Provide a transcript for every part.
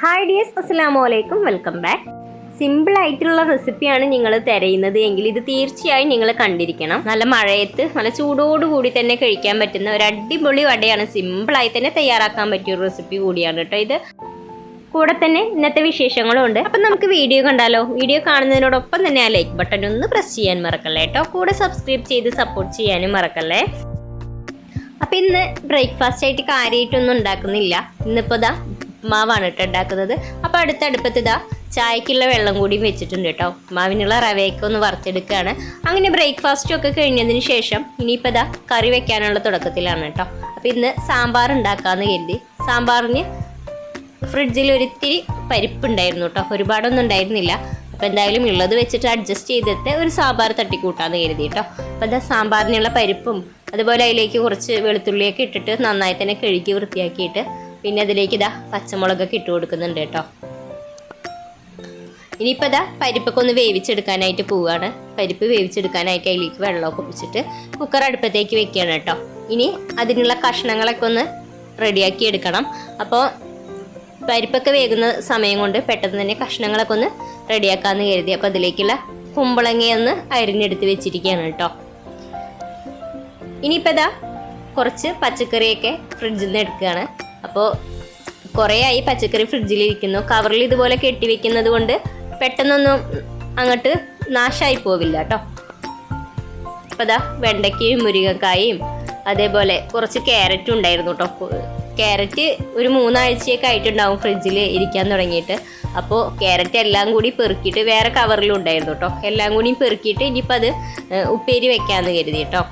Hi dears അസ്സാം വലൈക്കും welcome back simple ആയിട്ടുള്ള റെസിപ്പിയാണ് നിങ്ങൾ തിരയുന്നത് എങ്കിൽ ഇത് തീർച്ചയായും നിങ്ങൾ കണ്ടിരിക്കണം. നല്ല മഴയത്ത് നല്ല ചൂടോടുകൂടി തന്നെ കഴിക്കാൻ പറ്റുന്ന ഒരു അടിപൊളി വടയാണ് സിമ്പിളായി തന്നെ തയ്യാറാക്കാൻ പറ്റിയ ഒരു റെസിപ്പി കൂടിയാണ് കേട്ടോ ഇത്. കൂടെ തന്നെ ഇന്നത്തെ വിശേഷങ്ങളും ഉണ്ട്. അപ്പം നമുക്ക് വീഡിയോ കണ്ടാലോ? വീഡിയോ കാണുന്നതിനോടൊപ്പം തന്നെ ആ ലൈക്ക് ബട്ടൺ ഒന്ന് പ്രസ് ചെയ്യാൻ മറക്കല്ലേ കേട്ടോ കൂടെ സബ്സ്ക്രൈബ് ചെയ്ത് സപ്പോർട്ട് ചെയ്യാനും മറക്കല്ലേ? അപ്പം ഇന്ന് ബ്രേക്ക്ഫാസ്റ്റ് ആയിട്ട് കാര്യമായിട്ടൊന്നും ഉണ്ടാക്കുന്നില്ല. ഇന്നിപ്പോൾ ഇതാ മാവാണ് കേട്ടോ ഉണ്ടാക്കുന്നത് അപ്പോൾ അടുത്ത അടുപ്പത്ത് ഇതാ ചായക്കുള്ള വെള്ളം കൂടിയും വെച്ചിട്ടുണ്ട് കേട്ടോ മാവിനുള്ള റവയൊക്കെ ഒന്ന് വറുത്തെടുക്കുകയാണ് അങ്ങനെ ബ്രേക്ക്ഫാസ്റ്റും ഒക്കെ കഴിഞ്ഞതിന് ശേഷം ഇനിയിപ്പോൾ ഇതാ കറി വെക്കാനുള്ള തുടക്കത്തിലാണ് കേട്ടോ അപ്പോൾ ഇന്ന് സാമ്പാർ ഉണ്ടാക്കാമെന്ന് കരുതി. സാമ്പാറിന് ഫ്രിഡ്ജിൽ ഒരിത്തിരി പരിപ്പുണ്ടായിരുന്നു കേട്ടോ ഒരുപാടൊന്നും ഉണ്ടായിരുന്നില്ല അപ്പോൾ എന്തായാലും ഉള്ളത് വെച്ചിട്ട് അഡ്ജസ്റ്റ് ചെയ്തിട്ട് ഒരു സാമ്പാർ തട്ടിക്കൂട്ടാന്ന് കരുതി കേട്ടോ അപ്പോൾ എന്താ സാമ്പാറിനുള്ള പരിപ്പും അതുപോലെ അതിലേക്ക് കുറച്ച് വെളുത്തുള്ളിയൊക്കെ ഇട്ടിട്ട് നന്നായി തന്നെ കഴുകി വൃത്തിയാക്കിയിട്ട് പിന്നെ അതിലേക്ക് ഇതാ പച്ചമുളകൊക്കെ ഇട്ട് കൊടുക്കുന്നുണ്ട് കേട്ടോ. ഇനിയിപ്പോൾ ഇതാ പരിപ്പൊക്കെ ഒന്ന് വേവിച്ചെടുക്കാനായിട്ട് പോവുകയാണ് പരിപ്പ് വേവിച്ചെടുക്കാനായിട്ട് അതിലേക്ക് വെള്ളമൊക്കെ ഒഴിച്ചിട്ട് കുക്കർ അടുപ്പത്തേക്ക് വെക്കുകയാണ് കേട്ടോ. ഇനി അതിനുള്ള കഷ്ണങ്ങളൊക്കെ ഒന്ന് റെഡിയാക്കി എടുക്കണം. അപ്പോൾ പരിപ്പൊക്കെ വേകുന്ന സമയം കൊണ്ട് പെട്ടെന്ന് തന്നെ കഷ്ണങ്ങളൊക്കെ ഒന്ന് റെഡിയാക്കാമെന്ന് കരുതി. അപ്പോൾ അതിലേക്കുള്ള കുമ്പളങ്ങയൊന്ന് അരിഞ്ഞെടുത്ത് വെച്ചിരിക്കുകയാണ് കേട്ടോ. ഇനിയിപ്പോൾ ഇതാ കുറച്ച് പച്ചക്കറിയൊക്കെ ഫ്രിഡ്ജിൽ നിന്ന് എടുക്കുകയാണ്. അപ്പോൾ കുറേ ആയി പച്ചക്കറി ഫ്രിഡ്ജിലിരിക്കുന്നു. കവറിൽ ഇതുപോലെ കെട്ടി വെക്കുന്നത് കൊണ്ട് പെട്ടെന്നൊന്നും അങ്ങോട്ട് നാശമായി പോവില്ല കേട്ടോ അപ്പോൾ ഇതാ വെണ്ടയ്ക്കയും മുരിങ്ങക്കായും അതേപോലെ കുറച്ച് ക്യാരറ്റും ഉണ്ടായിരുന്നു കേട്ടോ ക്യാരറ്റ് ഒരു മൂന്നാഴ്ചയൊക്കെ ആയിട്ടുണ്ടാവും ഫ്രിഡ്ജിൽ ഇരിക്കാൻ തുടങ്ങിയിട്ട്. അപ്പോൾ ക്യാരറ്റ് എല്ലാം കൂടി പെറുക്കിയിട്ട് വേറെ കവറിലും ഉണ്ടായിരുന്നു കേട്ടോ എല്ലാം കൂടി പെറുക്കിയിട്ട് ഇനിയിപ്പോൾ അത് ഉപ്പേരി വെക്കാമെന്ന് കരുതി കേട്ടോ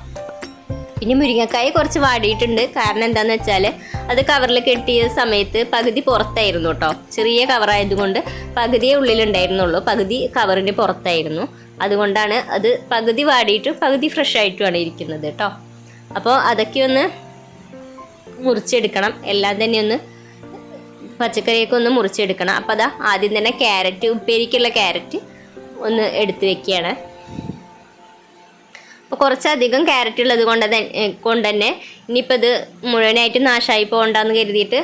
പിന്നെ മുരിങ്ങക്കായ കുറച്ച് വാടിയിട്ടുണ്ട്. കാരണം എന്താന്ന് വെച്ചാൽ അത് കവറിൽ കെട്ടിയ സമയത്ത് പകുതി പുറത്തായിരുന്നു കേട്ടോ ചെറിയ കവറായതുകൊണ്ട് പകുതിയെ ഉള്ളിലുണ്ടായിരുന്നുള്ളൂ. പകുതി കവറിന്റെ പുറത്തായിരുന്നു. അതുകൊണ്ടാണ് അത് പകുതി വാടിയിട്ട് പകുതി ഫ്രഷ് ആയിട്ടുമാണ് ഇരിക്കുന്നത് കേട്ടോ അപ്പോൾ അതൊക്കെ ഒന്ന് മുറിച്ചെടുക്കണം. എല്ലാം തന്നെ ഒന്ന് പച്ചക്കറിയൊക്കെ ഒന്ന് മുറിച്ചെടുക്കണം. അപ്പോൾ അതാ ആദ്യം തന്നെ ക്യാരറ്റ് ഉപ്പേരിക്കുള്ള ക്യാരറ്റ് ഒന്ന് എടുത്ത് വെക്കുകയാണ്. അപ്പോൾ കുറച്ചധികം ക്യാരറ്റ് ഉള്ളത് കൊണ്ട് കൊണ്ട് തന്നെ ഇനിയിപ്പോൾ ഇത് മുഴുവനായിട്ട് നാശമായി പോകണ്ടെന്ന് കരുതിയിട്ട്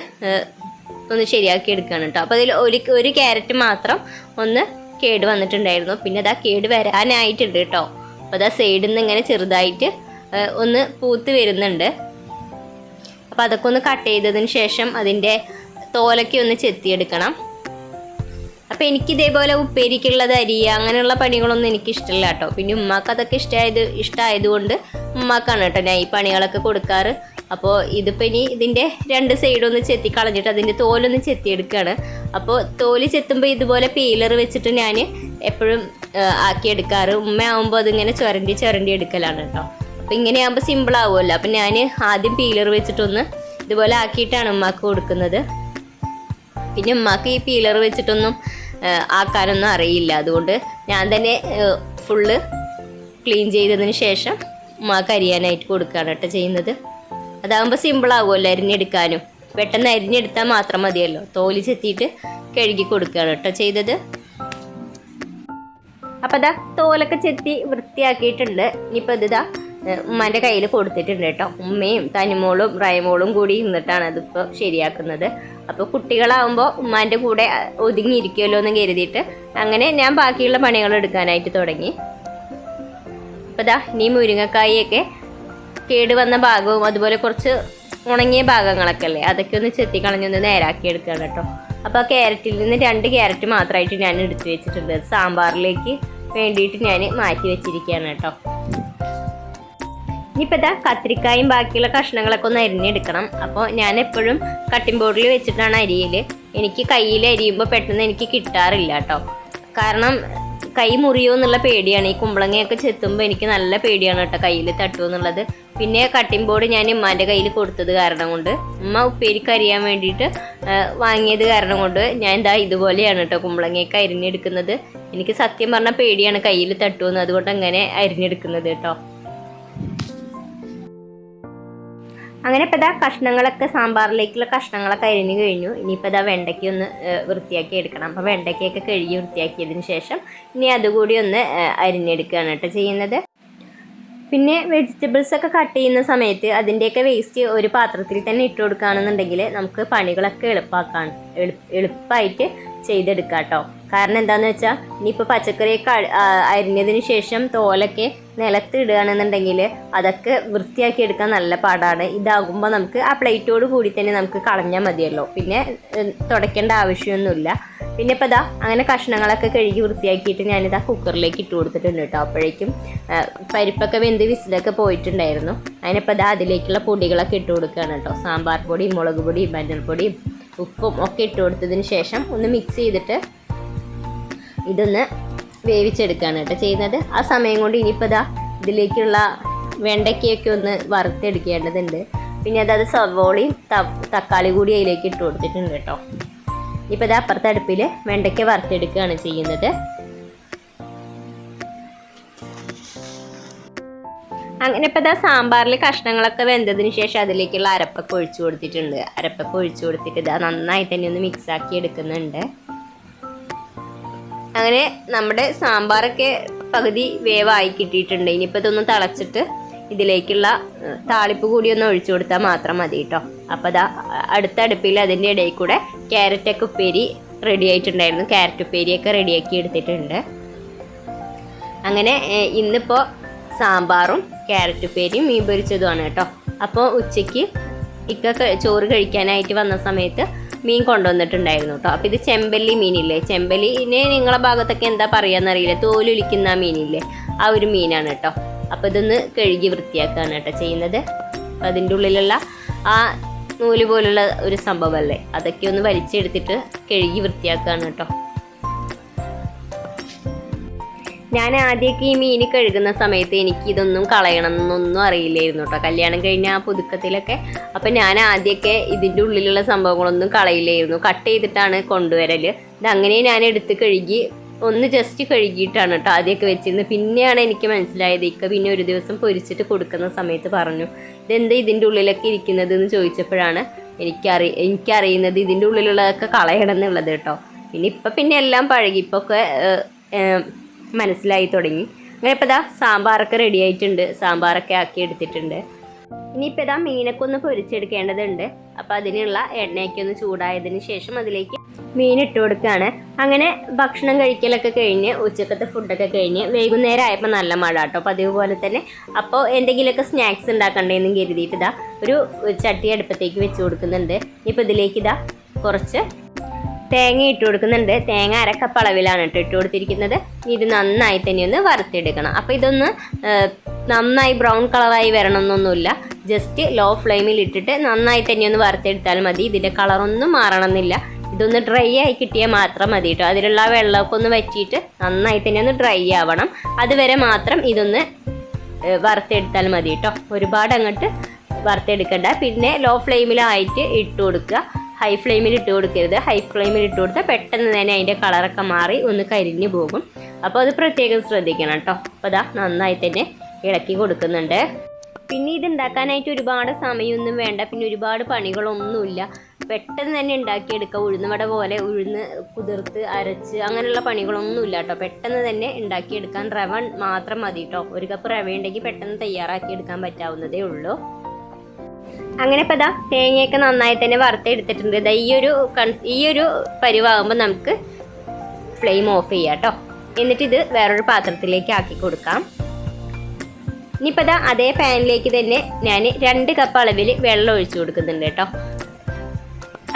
ഒന്ന് ശരിയാക്കി എടുക്കുകയാണ് കേട്ടോ അപ്പോൾ അതിൽ ഒരു ഒരു ക്യാരറ്റ് മാത്രം ഒന്ന് കേട് വന്നിട്ടുണ്ടായിരുന്നു. പിന്നെ അതാ കേട് വരാനായിട്ടുണ്ട് കേട്ടോ അപ്പോൾ അതാ സൈഡിൽ നിന്ന് ഇങ്ങനെ ചെറുതായിട്ട് ഒന്ന് പൂത്ത് വരുന്നുണ്ട്. അപ്പോൾ അതൊക്കെ ഒന്ന് കട്ട് ചെയ്തതിന് ശേഷം അതിന്റെ തോലൊക്കെ ഒന്ന് ചെത്തിയെടുക്കണം. അപ്പോൾ എനിക്ക് ഇതേപോലെ ഉപ്പേരിക്കുള്ളത് അരി അങ്ങനെയുള്ള പണികളൊന്നും എനിക്ക് ഇഷ്ടമില്ല കേട്ടോ. പിന്നെ ഉമ്മാക്ക് അതൊക്കെ ഇഷ്ടമായത് ഇഷ്ടമായതുകൊണ്ട് ഉമ്മാക്കാണ് കേട്ടോ ഞാൻ ഈ പണികളൊക്കെ കൊടുക്കാറ്. അപ്പോൾ ഇതിപ്പോൾ ഇനി ഇതിന്റെ രണ്ട് സൈഡൊന്ന് ചെത്തി കളഞ്ഞിട്ട് അതിന്റെ തോലൊന്ന് ചെത്തിയെടുക്കുകയാണ് അപ്പോൾ തോൽ ചെത്തുമ്പോൾ ഇതുപോലെ പീലർ വെച്ചിട്ട് ഞാൻ എപ്പോഴും ആക്കിയെടുക്കാറ്. ഉമ്മയാവുമ്പോൾ അതിങ്ങനെ ചുരണ്ടി ചുരണ്ടി എടുക്കലാണ് കേട്ടോ. അപ്പോൾ ഇങ്ങനെയാകുമ്പോൾ സിമ്പിൾ ആവുമല്ലോ. അപ്പം ഞാൻ ആദ്യം പീലർ വെച്ചിട്ടൊന്ന് ഇതുപോലെ ആക്കിയിട്ടാണ് ഉമ്മാക്ക് കൊടുക്കുന്നത്. പിന്നെ ഉമ്മാക്ക് ഈ പീലർ വെച്ചിട്ടൊന്നും ആക്കാനൊന്നും അറിയില്ല. അതുകൊണ്ട് ഞാൻ തന്നെ ഫുള്ള് ക്ലീൻ ചെയ്തതിന് ശേഷം ഉമ്മാക്ക് അരിയാനായിട്ട് കൊടുക്കുകയാണ് കേട്ടോ ചെയ്യുന്നത്. അതാകുമ്പോൾ സിമ്പിൾ ആവുമല്ലോ അരിഞ്ഞെടുക്കാനും പെട്ടെന്ന് അരിഞ്ഞെടുത്താൽ മാത്രം മതിയല്ലോ. തോലി ചെത്തിയിട്ട് കഴുകി കൊടുക്കുകയാണ് കേട്ടോ ചെയ്തത്. അപ്പം അതാ തോലൊക്കെ ചെത്തി വൃത്തിയാക്കിയിട്ടുണ്ട്. ഇനിയിപ്പോൾ ഇതാ ഉമ്മാന്റെ കയ്യിൽ കൊടുത്തിട്ടുണ്ട് കേട്ടോ. ഉമ്മയും തനിമോളും റയമോളും കൂടി ഇന്നിട്ടാണ് അതിപ്പോൾ ശരിയാക്കുന്നത്. അപ്പോൾ കുട്ടികളാവുമ്പോൾ ഉമ്മാന്റെ കൂടെ ഒതുങ്ങിയിരിക്കുമല്ലോ എന്ന് കരുതിയിട്ട് അങ്ങനെ ഞാൻ ബാക്കിയുള്ള പണികൾ എടുക്കാനായിട്ട് തുടങ്ങി. അപ്പോൾ ദാ ഇനി മുരിങ്ങക്കായൊക്കെ കേടുവന്ന ഭാഗവും അതുപോലെ കുറച്ച് ഉണങ്ങിയ ഭാഗങ്ങളൊക്കെ അല്ലേ അതൊക്കെ ഒന്ന് ചെത്തിക്കളഞ്ഞൊന്ന് നേരാക്കി എടുക്കുകയാണ് കേട്ടോ. അപ്പോൾ ക്യാരറ്റിൽ നിന്ന് രണ്ട് ക്യാരറ്റ് മാത്രമായിട്ട് ഞാൻ എടുത്തു വെച്ചിട്ടുണ്ട്. സാമ്പാറിലേക്ക് വേണ്ടിയിട്ട് ഞാൻ മാറ്റി വെച്ചിരിക്കുകയാണ് കേട്ടോ. ഇനിയിപ്പോൾ ഇതാ കത്തിരിക്കായും ബാക്കിയുള്ള കഷ്ണങ്ങളൊക്കെ ഒന്ന് അരിഞ്ഞെടുക്കണം. അപ്പോൾ ഞാൻ എപ്പോഴും കട്ടിംഗ് ബോർഡിൽ വെച്ചിട്ടാണ് അരിയിൽ എനിക്ക് കയ്യിൽ അരിയുമ്പോൾ പെട്ടെന്ന് എനിക്ക് കിട്ടാറില്ല കേട്ടോ കാരണം കൈ മുറിയോ എന്നുള്ള പേടിയാണ്. ഈ കുമ്പളങ്ങയൊക്കെ ചെത്തുമ്പോൾ എനിക്ക് നല്ല പേടിയാണ് കേട്ടോ കയ്യിൽ തട്ടുമോ എന്നുള്ളത്. പിന്നെ കട്ടിംഗ് ബോർഡ് ഞാൻ ഉമ്മാന്റെ കയ്യിൽ കൊടുത്തത് കാരണം കൊണ്ട് ഉമ്മ ഉപ്പേരിക്ക് അരിയാൻ വേണ്ടിയിട്ട് വാങ്ങിയത് കാരണം കൊണ്ട് ഞാൻ എന്താ ഇതുപോലെയാണ് കേട്ടോ കുമ്പളങ്ങയൊക്കെ അരിഞ്ഞെടുക്കുന്നത്. എനിക്ക് സത്യം പറഞ്ഞാൽ പേടിയാണ് കയ്യിൽ തട്ടുമെന്ന് അതുകൊണ്ട് അങ്ങനെ അരിഞ്ഞെടുക്കുന്നത് കേട്ടോ അങ്ങനെ ഇപ്പോൾ ഇതാ കഷ്ണങ്ങളൊക്കെ സാമ്പാറിലേക്കുള്ള കഷ്ണങ്ങളൊക്കെ അരിഞ്ഞു കഴിഞ്ഞു. ഇനിയിപ്പോൾ ഇതാ വെണ്ടയ്ക്ക് ഒന്ന് വൃത്തിയാക്കി എടുക്കണം. അപ്പോൾ വെണ്ടയ്ക്കൊക്കെ കഴുകി വൃത്തിയാക്കിയതിന് ശേഷം ഇനി അതുകൂടി ഒന്ന് അരിഞ്ഞെടുക്കുകയാണ് കേട്ടോ ചെയ്യുന്നത്. പിന്നെ വെജിറ്റബിൾസ് ഒക്കെ കട്ട് ചെയ്യുന്ന സമയത്ത് അതിന്റെയൊക്കെ വേസ്റ്റ് ഒരു പാത്രത്തിൽ തന്നെ ഇട്ട് കൊടുക്കുകയാണെന്നുണ്ടെങ്കിൽ നമുക്ക് പണികളൊക്കെ എളുപ്പമാക്കാൻ എളുപ്പമായിട്ട് ചെയ്തെടുക്കാം കേട്ടോ. കാരണം എന്താണെന്ന് വെച്ചാൽ ഇനിയിപ്പോൾ പച്ചക്കറിയൊക്കെ അരിഞ്ഞതിന് ശേഷം തോലൊക്കെ നിലത്ത് ഇടുകയാണെന്നുണ്ടെങ്കിൽ അതൊക്കെ വൃത്തിയാക്കി എടുക്കാൻ നല്ല പാടാണ്. ഇതാകുമ്പോൾ നമുക്ക് ആ പ്ലേറ്റോട് കൂടി തന്നെ നമുക്ക് കളഞ്ഞാൽ മതിയല്ലോ. പിന്നെ തുടയ്ക്കേണ്ട ആവശ്യമൊന്നുമില്ല. പിന്നെ ഇപ്പോൾ ഇതാ അങ്ങനെ കഷ്ണങ്ങളൊക്കെ കഴുകി വൃത്തിയാക്കിയിട്ട് ഞാനിതാ കുക്കറിലേക്ക് ഇട്ട് കൊടുത്തിട്ടുണ്ട് കേട്ടോ. അപ്പോഴേക്കും പരിപ്പൊക്കെ വെന്ത് വിസിലൊക്കെ പോയിട്ടുണ്ടായിരുന്നു. അതിനിപ്പോൾ ഇതാ അതിലേക്കുള്ള പൊടികളൊക്കെ ഇട്ട് കൊടുക്കുകയാണ് കേട്ടോ. സാമ്പാർ പൊടി മുളക് പൊടിയും മഞ്ഞൾപ്പൊടിയും ഉപ്പും ഒക്കെ ഇട്ട് കൊടുത്തതിന് ശേഷം ഒന്ന് മിക്സ് ചെയ്തിട്ട് ഇതൊന്ന് വേവിച്ചെടുക്കുകയാണ് കേട്ടോ ചെയ്യുന്നത്. ആ സമയം കൊണ്ട് ഇനിയിപ്പോൾ ഇതാ ഇതിലേക്കുള്ള വെണ്ടയ്ക്കയൊക്കെ ഒന്ന് വറുത്തെടുക്കേണ്ടതുണ്ട്. പിന്നെ അതായത് സവോളയും തക്കാളി കൂടി അതിലേക്ക് ഇട്ട് കൊടുത്തിട്ടുണ്ട് കേട്ടോ. ഇപ്പോൾ ഇതാ അപ്പുറത്തെ അടുപ്പിൽ വെണ്ടയ്ക്ക വറുത്തെടുക്കുകയാണ് ചെയ്യുന്നത്. അങ്ങനെ ഇപ്പോൾ ഇതാ സാമ്പാറിൽ കഷ്ണങ്ങളൊക്കെ വെന്തതിന് ശേഷം അതിലേക്കുള്ള അരപ്പൊക്കെ ഒഴിച്ചു കൊടുത്തിട്ടുണ്ട്. അരപ്പൊക്കെ ഒഴിച്ചു കൊടുത്തിട്ട് ഇതാ നന്നായി തന്നെ ഒന്ന് മിക്സാക്കി എടുക്കുന്നുണ്ട്. അങ്ങനെ നമ്മുടെ സാമ്പാറൊക്കെ പകുതി വേവായി കിട്ടിയിട്ടുണ്ട്. ഇനിയിപ്പോൾ ഇതൊന്ന് തിളച്ചിട്ട് ഇതിലേക്കുള്ള താളിപ്പ് കൂടി ഒന്ന് ഒഴിച്ചു കൊടുത്താൽ മാത്രം മതി കേട്ടോ. അപ്പോൾ അതാ അടുത്ത അടുപ്പിൽ അതിന്റെ ഇടയിൽ കൂടെ ക്യാരറ്റൊക്കെ ഉപ്പേരി റെഡി ആയിട്ടുണ്ടായിരുന്നു. ക്യാരറ്റ് ഉപ്പേരിയൊക്കെ റെഡിയാക്കി എടുത്തിട്ടുണ്ട്. അങ്ങനെ ഇന്നിപ്പോ ഇന്നിപ്പോൾ സാമ്പാറും ക്യാരറ്റ് ഉപ്പേരിയും മീൻ പൊരിച്ചതുമാണ് കേട്ടോ. അപ്പോൾ ഉച്ചയ്ക്ക് ഇക്ക ചോറ് കഴിക്കാനായിട്ട് വന്ന സമയത്ത് മീൻ കൊണ്ടുവന്നിട്ടുണ്ടായിരുന്നു കേട്ടോ അപ്പോൾ ഇത് ചെമ്പല്ലി മീനില്ലേ? ചെമ്പല്ലിനെ നിങ്ങളെ ഭാഗത്തൊക്കെ എന്താ പറയുകയെന്നറിയില്ല തോലൊലിക്കുന്ന മീനില്ലേ? ആ ഒരു മീനാണ് കേട്ടോ അപ്പോൾ ഇതൊന്ന് കഴുകി വൃത്തിയാക്കുകയാണ് കേട്ടോ ചെയ്യുന്നത്. അപ്പോൾ അതിന്റെ ഉള്ളിലുള്ള ആ നൂൽ പോലുള്ള ഒരു സംഭവമല്ലേ അതൊക്കെ ഒന്ന് വലിച്ചെടുത്തിട്ട് കഴുകി വൃത്തിയാക്കുകയാണ് കേട്ടോ ഞാൻ ആദ്യമൊക്കെ ഈ മീൻ കഴുകുന്ന സമയത്ത് എനിക്ക് ഇതൊന്നും കളയണം എന്നൊന്നും അറിയില്ലായിരുന്നു കേട്ടോ കല്യാണം കഴിഞ്ഞ ആ പുതുക്കത്തിലൊക്കെ. അപ്പം ഞാൻ ആദ്യമൊക്കെ ഇതിന്റെ ഉള്ളിലുള്ള സംഭവങ്ങളൊന്നും കളയില്ലായിരുന്നു. കട്ട് ചെയ്തിട്ടാണ് കൊണ്ടുവരൽ അങ്ങനെ ഞാൻ എടുത്ത് കഴുകി ഒന്ന് ജസ്റ്റ് കഴുകിയിട്ടാണ് കേട്ടോ ആദ്യമൊക്കെ വെച്ചിരുന്നത്. പിന്നെയാണ് എനിക്ക് മനസ്സിലായത്. ഇക്ക പിന്നെ ഒരു ദിവസം പൊരിച്ചിട്ട് കൊടുക്കുന്ന സമയത്ത് പറഞ്ഞു ഇതെന്താ ഇതിന്റെ ഉള്ളിലൊക്കെ ഇരിക്കുന്നത്? എന്ന് ചോദിച്ചപ്പോഴാണ് എനിക്കറി എനിക്കറിയുന്നത് ഇതിന്റെ ഉള്ളിലുള്ളതൊക്കെ കളയണം എന്നുള്ളത് കേട്ടോ പിന്നെ ഇപ്പം പിന്നെ എല്ലാം പഴകി. ഇപ്പോൾ മനസ്സിലായി തുടങ്ങി. അങ്ങനെ ഇപ്പോൾ ഇതാ സാമ്പാറൊക്കെ റെഡി ആയിട്ടുണ്ട്. സാമ്പാറൊക്കെ ആക്കി എടുത്തിട്ടുണ്ട്. ഇനിയിപ്പോൾ ഇതാ മീനൊക്കെ ഒന്ന് പൊരിച്ചെടുക്കേണ്ടതുണ്ട്. അപ്പോൾ അതിനുള്ള എണ്ണയൊക്കെ ഒന്ന് ചൂടായതിന് ശേഷം അതിലേക്ക് മീൻ ഇട്ട് കൊടുക്കുകയാണ് അങ്ങനെ ഭക്ഷണം കഴിക്കലൊക്കെ കഴിഞ്ഞ് ഉച്ചക്കത്തെ ഫുഡൊക്കെ കഴിഞ്ഞ് വൈകുന്നേരം ആയപ്പോൾ നല്ല മഴ കേട്ടോ. പതിവ് പോലെ തന്നെ അപ്പോൾ എന്തെങ്കിലുമൊക്കെ സ്നാക്സ് ഉണ്ടാക്കണ്ടേന്നും കരുതിയിട്ട് ഇതാ ഒരു ചട്ടി അടുപ്പത്തേക്ക് വെച്ച് കൊടുക്കുന്നുണ്ട്. ഇപ്പോൾ ഇതിലേക്ക് ഇതാ കുറച്ച് തേങ്ങ ഇട്ട് കൊടുക്കുന്നുണ്ട്. തേങ്ങ അരക്കപ്പ് അളവിലാണ് കേട്ടോ ഇട്ട് കൊടുത്തിരിക്കുന്നത്. ഇത് നന്നായി തന്നെ ഒന്ന് വറുത്തെടുക്കണം. അപ്പോൾ ഇതൊന്ന് നന്നായി ബ്രൗൺ കളറായി വരണം എന്നൊന്നുമില്ല ജസ്റ്റ് ലോ ഫ്ലെയിമിൽ ഇട്ടിട്ട് നന്നായി തന്നെ ഒന്ന് വറുത്തെടുത്താൽ മതി. ഇതിന്റെ കളറൊന്നും മാറണമെന്നില്ല. ഇതൊന്ന് ഡ്രൈ ആയി കിട്ടിയാൽ മാത്രം മതി കേട്ടോ. അതിലുള്ള വെള്ളമൊക്കെ ഒന്ന് വെച്ചിട്ട് നന്നായി തന്നെ ഒന്ന് ഡ്രൈ ആവണം. അതുവരെ മാത്രം ഇതൊന്ന് വറുത്തെടുത്താൽ മതി കേട്ടോ. ഒരുപാട് അങ്ങോട്ട് വറുത്തെടുക്കണ്ട. പിന്നെ ലോ ഫ്ലെയിമിലായിട്ട് ഇട്ട് കൊടുക്കുക. ഹൈ ഫ്ലെയിമിൽ ഇട്ട് കൊടുക്കരുത്. ഹൈ ഫ്ലെയിമിൽ ഇട്ട് കൊടുത്താൽ പെട്ടെന്ന് തന്നെ അതിന്റെ കളറൊക്കെ മാറി ഒന്ന് കരിഞ്ഞു പോകും. അപ്പോൾ അത് പ്രത്യേകം ശ്രദ്ധിക്കണം കേട്ടോ അപ്പോൾ അതാ നന്നായി തന്നെ ഇളക്കി കൊടുക്കുന്നുണ്ട്. പിന്നെ ഇത് ഉണ്ടാക്കാനായിട്ട് ഒരുപാട് സമയമൊന്നും വേണ്ട. പിന്നെ ഒരുപാട് പണികളൊന്നുമില്ല. പെട്ടെന്ന് തന്നെ ഉണ്ടാക്കിയെടുക്കുക ഉഴുന്നുവട പോലെ ഉഴുന്ന് കുതിർത്ത് അരച്ച് അങ്ങനെയുള്ള പണികളൊന്നുമില്ല കേട്ടോ പെട്ടെന്ന് തന്നെ ഉണ്ടാക്കിയെടുക്കാൻ റവ മാത്രം മതി കേട്ടോ ഒരു കപ്പ് റവ ഉണ്ടെങ്കിൽ പെട്ടെന്ന് തയ്യാറാക്കി എടുക്കാൻ പറ്റാവുന്നതേ ഉള്ളൂ. അങ്ങനെ ഇപ്പം ഇതാ തേങ്ങയൊക്കെ നന്നായി തന്നെ വറുത്തെടുത്തിട്ടുണ്ട്. ഇതാ ഈ ഒരു കൺ ഈ ഒരു പരിവാകുമ്പോൾ നമുക്ക് ഫ്ലെയിം ഓഫ് ചെയ്യാം കേട്ടോ എന്നിട്ട് ഇത് വേറൊരു പാത്രത്തിലേക്ക് ആക്കി കൊടുക്കാം. ഇനിയിപ്പോൾ ഇതാ അതേ പാനിലേക്ക് തന്നെ ഞാൻ രണ്ട് കപ്പ് അളവിൽ വെള്ളം ഒഴിച്ചു കൊടുക്കുന്നുണ്ട് കേട്ടോ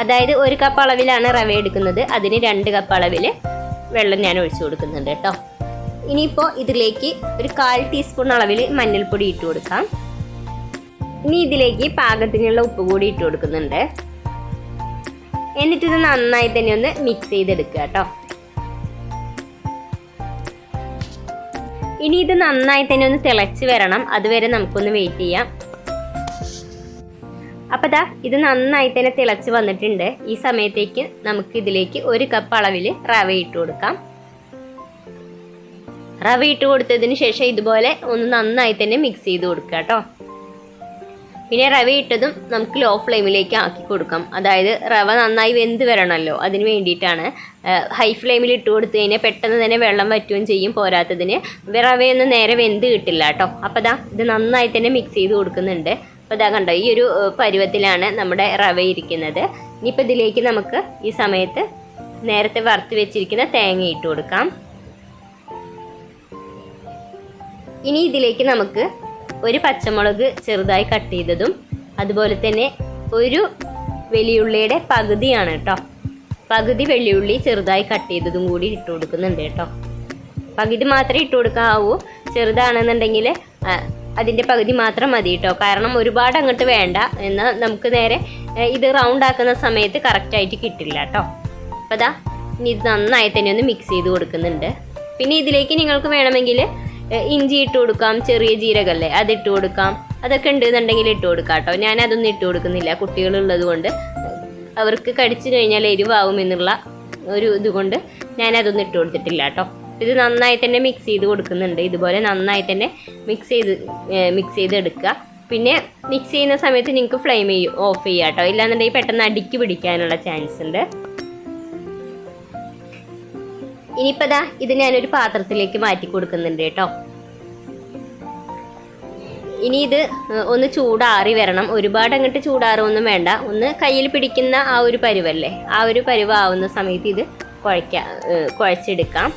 അതായത് ഒരു കപ്പ് അളവിലാണ് റവ എടുക്കുന്നത്. അതിന് രണ്ട് കപ്പ് അളവിൽ വെള്ളം ഞാൻ ഒഴിച്ചു കൊടുക്കുന്നുണ്ട് കേട്ടോ ഇനിയിപ്പോൾ ഇതിലേക്ക് ഒരു കാൽ ടീസ്പൂൺ അളവിൽ മഞ്ഞൾപ്പൊടി ഇട്ട് കൊടുക്കാം. ഇനി ഇതിലേക്ക് പാകത്തിനുള്ള ഉപ്പ് കൂടി ഇട്ട് കൊടുക്കുന്നുണ്ട്. എന്നിട്ടിത് നന്നായി തന്നെ ഒന്ന് മിക്സ് ചെയ്തെടുക്കുക കേട്ടോ. ഇനി ഇത് നന്നായി തന്നെ ഒന്ന് തിളച്ച് വരണം. അതുവരെ നമുക്കൊന്ന് വെയിറ്റ് ചെയ്യാം. അപ്പോൾ ദാ ഇത് നന്നായി തന്നെ തിളച്ച് വന്നിട്ടുണ്ട്. ഈ സമയത്തേക്ക് നമുക്ക് ഇതിലേക്ക് ഒരു കപ്പ് അളവിൽ റവ ഇട്ട് കൊടുക്കാം. റവ ഇട്ട് കൊടുത്തതിന് ശേഷം ഇതുപോലെ ഒന്ന് നന്നായി തന്നെ മിക്സ് ചെയ്ത് കൊടുക്കുക കേട്ടോ. പിന്നെ റവ ഇട്ടതും നമുക്ക് ലോ ഫ്ലെയിമിലേക്ക് ആക്കി കൊടുക്കാം. അതായത് റവ നന്നായി വെന്ത് വരണമല്ലോ അതിന് വേണ്ടിയിട്ടാണ് ഹൈ ഫ്ലെയിമിൽ ഇട്ട് കൊടുത്തു കഴിഞ്ഞാൽ പെട്ടെന്ന് തന്നെ വെള്ളം വറ്റുകയും ചെയ്യും പോരാത്തതിന്. റവയൊന്നും നേരെ വെന്ത് കിട്ടില്ല കേട്ടോ. അപ്പോൾ ദാ ഇത് നന്നായി തന്നെ മിക്സ് ചെയ്ത് കൊടുക്കുന്നുണ്ട്. അപ്പോൾ ഇതാ കണ്ടോ ഈ ഒരു പരുവത്തിലാണ് നമ്മുടെ റവ ഇരിക്കുന്നത്. ഇനിയിപ്പോൾ ഇതിലേക്ക് നമുക്ക് ഈ സമയത്ത് നേരത്തെ വറുത്ത് വെച്ചിരിക്കുന്ന തേങ്ങ ഇട്ട് കൊടുക്കാം. ഇനി ഇതിലേക്ക് നമുക്ക് ഒരു പച്ചമുളക് ചെറുതായി കട്ട് ചെയ്തതും അതുപോലെ തന്നെ ഒരു വെളിയുള്ളിയുടെ പകുതിയാണ് കേട്ടോ. പകുതി വെള്ളിയുള്ളി ചെറുതായി കട്ട് ചെയ്തതും കൂടി ഇട്ട് കൊടുക്കുന്നുണ്ട് കേട്ടോ. പകുതി മാത്രമേ ഇട്ട് കൊടുക്കാവൂ. ചെറുതാണെന്നുണ്ടെങ്കിൽ അതിന്റെ പകുതി മാത്രം മതി കേട്ടോ. കാരണം ഒരുപാട് അങ്ങോട്ട് വേണ്ട. എന്നാൽ നമുക്ക് നേരെ ഇത് റൗണ്ട് ആക്കുന്ന സമയത്ത് കറക്റ്റായിട്ട് കിട്ടില്ല കേട്ടോ. അപ്പോൾ അതാ ഇനി ഇത് നന്നായി തന്നെ ഒന്ന് മിക്സ് ചെയ്ത് കൊടുക്കുന്നുണ്ട്. പിന്നെ ഇതിലേക്ക് നിങ്ങൾക്ക് വേണമെങ്കിൽ ഇഞ്ചി ഇട്ട് കൊടുക്കാം ചെറിയ ജീരകല്ലേ അതിട്ട് കൊടുക്കാം. അതൊക്കെ ഉണ്ട് എന്നുണ്ടെങ്കിൽ ഇട്ട് കൊടുക്കാം കേട്ടോ. ഞാൻ അതൊന്നും ഇട്ട് കൊടുക്കുന്നില്ല. കുട്ടികളുള്ളത് കൊണ്ട് അവർക്ക് കടിച്ചു കഴിഞ്ഞാൽ എരിവാകും എന്നുള്ള ഒരു ഇതുകൊണ്ട് ഞാൻ അതൊന്നും ഇട്ട് കൊടുത്തിട്ടില്ല കേട്ടോ. ഇത് നന്നായി തന്നെ മിക്സ് ചെയ്ത് കൊടുക്കുന്നുണ്ട്. ഇതുപോലെ നന്നായി തന്നെ മിക്സ് ചെയ്ത് മിക്സ് ചെയ്ത് എടുക്കുക പിന്നെ മിക്സ് ചെയ്യുന്ന സമയത്ത് നിങ്ങൾക്ക് ഫ്ലെയിം ഓഫ് ചെയ്യാം കേട്ടോ. ഇല്ലാന്നുണ്ടെങ്കിൽ പെട്ടെന്ന് അടിക്ക് പിടിക്കാനുള്ള ചാൻസ് ഉണ്ട്. ഇനിയിപ്പോൾ ദാ ഇത് ഞാനൊരു പാത്രത്തിലേക്ക് മാറ്റി കൊടുക്കുന്നുണ്ട് കേട്ടോ. ഇനി ഇത് ഒന്ന് ചൂടാറി വരണം. ഒരുപാട് അങ്ങോട്ട് ചൂടാറൊന്നും വേണ്ട. ഒന്ന് കയ്യിൽ പിടിക്കുന്ന ആ ഒരു പരുവല്ലേ? ആ ഒരു പരുവാവുന്ന സമയത്ത് ഇത് കുഴയ്ക്കാം കുഴച്ചെടുക്കാം.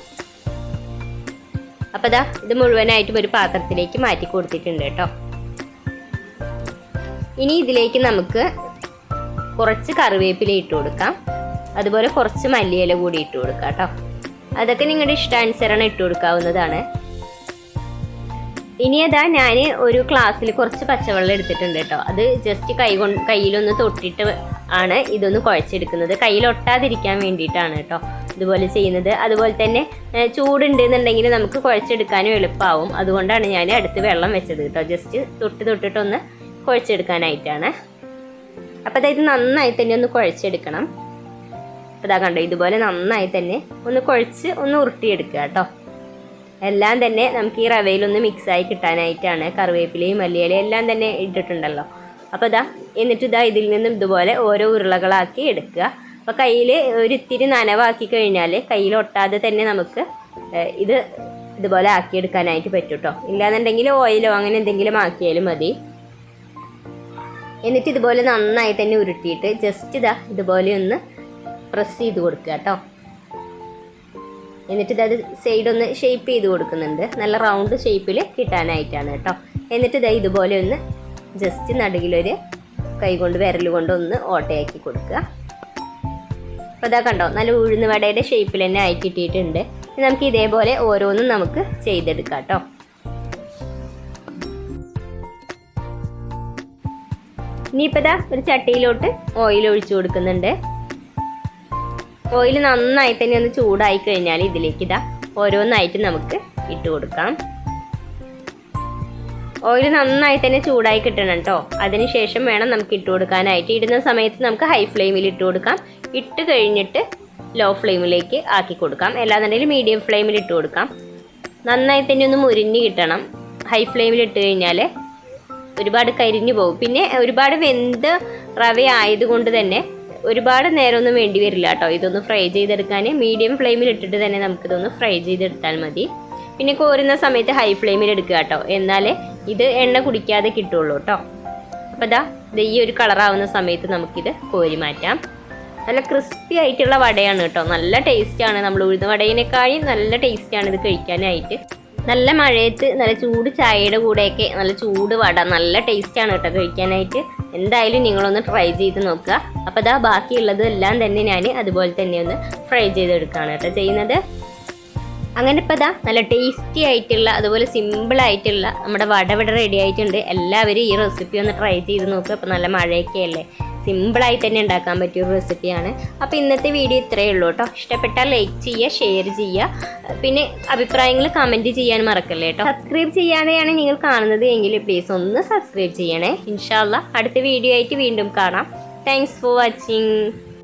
അപ്പോൾ ദാ ഇത് മുഴുവനായിട്ടും ഒരു പാത്രത്തിലേക്ക് മാറ്റി കൊടുത്തിട്ടുണ്ട് കേട്ടോ. ഇനി ഇതിലേക്ക് നമുക്ക് കുറച്ച് കറിവേപ്പില ഇട്ട് കൊടുക്കാം. അതുപോലെ കുറച്ച് മല്ലിയില കൂടി ഇട്ട് കൊടുക്കാം കേട്ടോ. അതൊക്കെ നിങ്ങളുടെ ഇഷ്ടാനുസരണം ഇട്ട് കൊടുക്കാവുന്നതാണ്. ഇനി അതാ ഞാൻ ഒരു ക്ലാസ്സിൽ കുറച്ച് പച്ചവെള്ളം എടുത്തിട്ടുണ്ട് കേട്ടോ അത് ജസ്റ്റ് കൈ കൊണ്ട് കയ്യിലൊന്ന് തൊട്ടിട്ട് ആണ് ഇതൊന്ന് കുഴച്ചെടുക്കുന്നത്. കയ്യിൽ ഒട്ടാതിരിക്കാൻ വേണ്ടിയിട്ടാണ് കേട്ടോ ഇതുപോലെ ചെയ്യുന്നത്. അതുപോലെ തന്നെ ചൂടുണ്ട് എന്നുണ്ടെങ്കിൽ നമുക്ക് കുഴച്ചെടുക്കാനും എളുപ്പമാവും അതുകൊണ്ടാണ് ഞാൻ അടുത്ത് വെള്ളം വെച്ചത് കേട്ടോ ജസ്റ്റ് തൊട്ട് തൊട്ടിട്ടൊന്ന് കുഴച്ചെടുക്കാനായിട്ടാണ്. അപ്പോൾ അതായത് നന്നായി തന്നെ ഒന്ന് കുഴച്ചെടുക്കണം. അപ്പോൾ ഇതാ കണ്ടോ ഇതുപോലെ നന്നായി തന്നെ ഒന്ന് കുഴച്ച് ഒന്ന് ഉരുട്ടിയെടുക്കുക കേട്ടോ. എല്ലാം തന്നെ നമുക്ക് ഈ റവയിലൊന്ന് മിക്സായി കിട്ടാനായിട്ടാണ് കറിവേപ്പിലയും മല്ലിയിലയും എല്ലാം തന്നെ ഇട്ടിട്ടുണ്ടല്ലോ. അപ്പോൾ ഇതാ എന്നിട്ട് ഇതാ ഇതിൽ നിന്നും ഇതുപോലെ ഓരോ ഉരുളകളാക്കി എടുക്കുക. അപ്പോൾ കയ്യിൽ ഒരിത്തിരി നനവാക്കി കഴിഞ്ഞാൽ കയ്യിൽ ഒട്ടാതെ തന്നെ നമുക്ക് ഇത് ഇതുപോലെ ആക്കിയെടുക്കാനായിട്ട് പറ്റും കേട്ടോ. ഇല്ലാന്നുണ്ടെങ്കിൽ ഓയിലോ അങ്ങനെ എന്തെങ്കിലും ആക്കിയാലും മതി. എന്നിട്ട് ഇതുപോലെ നന്നായി തന്നെ ഉരുട്ടിയിട്ട് ജസ്റ്റ് ഇതാ ഇതുപോലെ ഒന്ന് പ്രസ് ചെയ്ത് കൊടുക്കുക കേട്ടോ എന്നിട്ട് ഇതത് സൈഡ് ഒന്ന് ഷേപ്പ് ചെയ്ത് കൊടുക്കുന്നുണ്ട്. നല്ല റൗണ്ട് ഷേപ്പിൽ കിട്ടാനായിട്ടാണ് കേട്ടോ എന്നിട്ട് ഇതാ ഇതുപോലെ ഒന്ന് ജസ്റ്റ് നടുകിലൊരു കൈ കൊണ്ട് വിരൽ കൊണ്ട് ഒന്ന് ഓട്ടയാക്കി കൊടുക്കുക. അപ്പോൾ ഇതാ കണ്ടോ നല്ല ഉഴുന്ന് വടയുടെ ഷേപ്പിൽ തന്നെ ആയി കിട്ടിയിട്ടുണ്ട്. നമുക്ക് ഇതേപോലെ ഓരോന്നും നമുക്ക് ചെയ്തെടുക്കാം കേട്ടോ ഇനിയിപ്പോൾ ഒരു ചട്ടിയിലോട്ട് ഓയിൽ ഒഴിച്ചു കൊടുക്കുന്നുണ്ട്. ഓയിൽ നന്നായി തന്നെ ഒന്ന് ചൂടായി കഴിഞ്ഞാൽ ഇതിലേക്ക് ഇതാ ഓരോന്നായിട്ട് നമുക്ക് ഇട്ട് കൊടുക്കാം. ഓയിൽ നന്നായി തന്നെ ചൂടായി കിട്ടണം കേട്ടോ. അതിനുശേഷം വേണം നമുക്ക് ഇട്ട് കൊടുക്കാനായിട്ട്. ഇടുന്ന സമയത്ത് നമുക്ക് ഹൈ ഫ്ലെയിമിൽ ഇട്ട് കൊടുക്കാം. ഇട്ട് കഴിഞ്ഞിട്ട് ലോ ഫ്ലെയിമിലേക്ക് ആക്കി കൊടുക്കാം. അല്ലാന്നുണ്ടെങ്കിൽ മീഡിയം ഫ്ലെയിമിൽ ഇട്ട് കൊടുക്കാം. നന്നായി തന്നെ ഒന്ന് മുരിഞ്ഞ് കിട്ടണം. ഹൈ ഫ്ലെയിമിൽ ഇട്ട് കഴിഞ്ഞാൽ ഒരുപാട് കരിഞ്ഞു പോകും. പിന്നെ ഒരുപാട് വെന്ത് റവ ആയതുകൊണ്ട് തന്നെ ഒരുപാട് നേരമൊന്നും വേണ്ടി വരില്ല കേട്ടോ. ഇതൊന്ന് ഫ്രൈ ചെയ്തെടുക്കാൻ മീഡിയം ഫ്ലെയിമിൽ ഇട്ടിട്ട് തന്നെ നമുക്കിതൊന്ന് ഫ്രൈ ചെയ്തെടുത്താൽ മതി. പിന്നെ കോരുന്ന സമയത്ത് ഹൈ ഫ്ലെയിമിൽ എടുക്കുക കേട്ടോ. എന്നാലേ ഇത് എണ്ണ കുടിക്കാതെ കിട്ടുള്ളൂ കേട്ടോ. അപ്പോൾ ഇതാ ഇത് ഈ ഒരു കളറാവുന്ന സമയത്ത് നമുക്കിത് കോരി മാറ്റാം. നല്ല ക്രിസ്പി ആയിട്ടുള്ള വടയാണ് കേട്ടോ. നല്ല ടേസ്റ്റാണ് നമ്മൾ ഉഴുന്ന വടയിനേക്കാളും നല്ല ടേസ്റ്റാണ് ഇത് കഴിക്കാനായിട്ട്. നല്ല മഴയത്ത് നല്ല ചൂട് ചായയുടെ കൂടെയൊക്കെ നല്ല ചൂട് വട നല്ല ടേസ്റ്റാണ് കേട്ടോ കഴിക്കാനായിട്ട്. എന്തായാലും നിങ്ങളൊന്ന് ട്രൈ ചെയ്ത് നോക്കുക. അപ്പോൾ അതാ ബാക്കിയുള്ളത് എല്ലാം തന്നെ ഞാൻ അതുപോലെ തന്നെ ഒന്ന് ഫ്രൈ ചെയ്തെടുക്കുകയാണ് കേട്ടോ ചെയ്യുന്നത്. അങ്ങനെ ഇപ്പോൾ ഇതാ നല്ല ടേസ്റ്റി ആയിട്ടുള്ള അതുപോലെ സിമ്പിൾ ആയിട്ടുള്ള നമ്മുടെ വട റെഡി ആയിട്ടുണ്ട്. എല്ലാവരും ഈ റെസിപ്പി ഒന്ന് ട്രൈ ചെയ്ത് നോക്കുക. അപ്പോൾ നല്ല മഴയൊക്കെ അല്ലേ? സിമ്പിളായി തന്നെ ഉണ്ടാക്കാൻ പറ്റിയ ഒരു റെസിപ്പിയാണ്. അപ്പോൾ ഇന്നത്തെ വീഡിയോ ഇത്രയേ ഉള്ളൂ കേട്ടോ. ഇഷ്ടപ്പെട്ടാൽ ലൈക്ക് ചെയ്യുക ഷെയർ ചെയ്യുക. പിന്നെ അഭിപ്രായങ്ങൾ കമന്റ് ചെയ്യാൻ മറക്കല്ലേ കേട്ടോ. സബ്സ്ക്രൈബ് ചെയ്യാതെയാണ് നിങ്ങൾ കാണുന്നത് എങ്കിൽ പ്ലീസ് ഒന്ന് സബ്സ്ക്രൈബ് ചെയ്യണേ. ഇൻഷാല്ല അടുത്ത വീഡിയോ ആയിട്ട് വീണ്ടും കാണാം. Thanks for watching